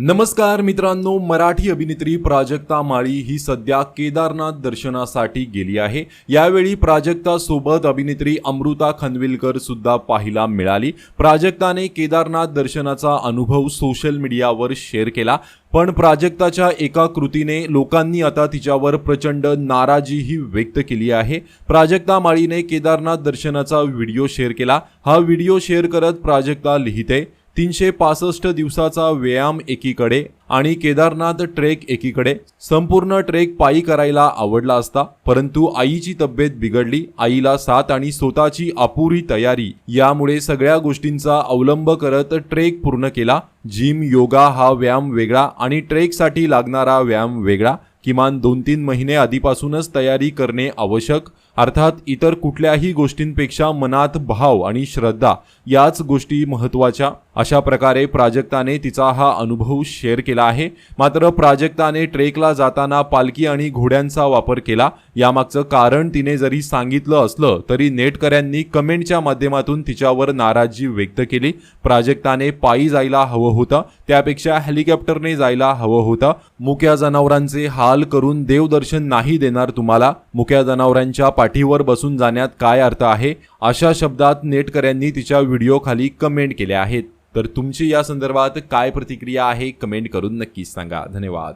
नमस्कार मित्रांनो मराठी अभिनेत्री प्राजक्ता माळी ही सध्या केदारनाथ दर्शनासाठी गेली आहे. यावेळी प्राजक्ता सोबत अभिनेत्री अमृता खनविलकर सुद्धा पाहायला मिळाली. प्राजक्ताने केदारनाथ दर्शनाचा अनुभव सोशल मीडियावर शेअर केला. पण प्राजक्ताच्या एका कृतीने लोकांनी आता तिच्यावर प्रचंड नाराजीही व्यक्त केली आहे. प्राजक्ता माळीने केदारनाथ दर्शनाचा व्हिडिओ शेअर केला. हा व्हिडिओ शेअर करत प्राजक्ता लिहिते तीनशे पासष्ट दिवसाचा व्यायाम एकीकडे आणि केदारनाथ ट्रेक एकीकडे. संपूर्ण ट्रेक पायी करायला आवडला असता परंतु आईची तब्येत बिघडली. आईला साथ आणि स्वतःची अपुरी तयारी यामुळे सगळ्या गोष्टींचा अवलंब करत ट्रेक पूर्ण केला. जिम योगा हा व्यायाम वेगळा आणि ट्रेकसाठी लागणारा व्यायाम वेगळा. किमान दोन तीन महिने आधीपासूनच तयारी करणे आवश्यक. अर्थात इतर कुठल्याही गोष्टींपेक्षा मनात भाव आणि श्रद्धा याच गोष्टी महत्त्वाच्या. अशा प्रकारे प्राजक्ताने तिचा हा अनुभव शेअर केला आहे. मात्र प्राजक्ताने ट्रेकला जाताना पालखी आणि घोड्यांचा वापर केला. यामागचं कारण तिने जरी सांगितलं असलं तरी नेटकऱ्यांनी कमेंटच्या माध्यमातून तिच्यावर नाराजी व्यक्त केली. प्राजक्ताने पायी जायला हवं होतं. त्यापेक्षा हेलिकॉप्टरने जायला हवं होतं. मुक्या जनावरांचे हाल करून देवदर्शन नाही देणार तुम्हाला. मुक्या जनावरांच्या पाठीवर बसून जाण्यात काय अर्थ आहे? अशा शब्दात नेटकऱ्यांनी तिच्या व्हिडिओ खाली कमेंट केल्या आहेत. तर तुमची या संदर्भात काय प्रतिक्रिया आहे? कमेंट करून नक्कीच सांगा. धन्यवाद.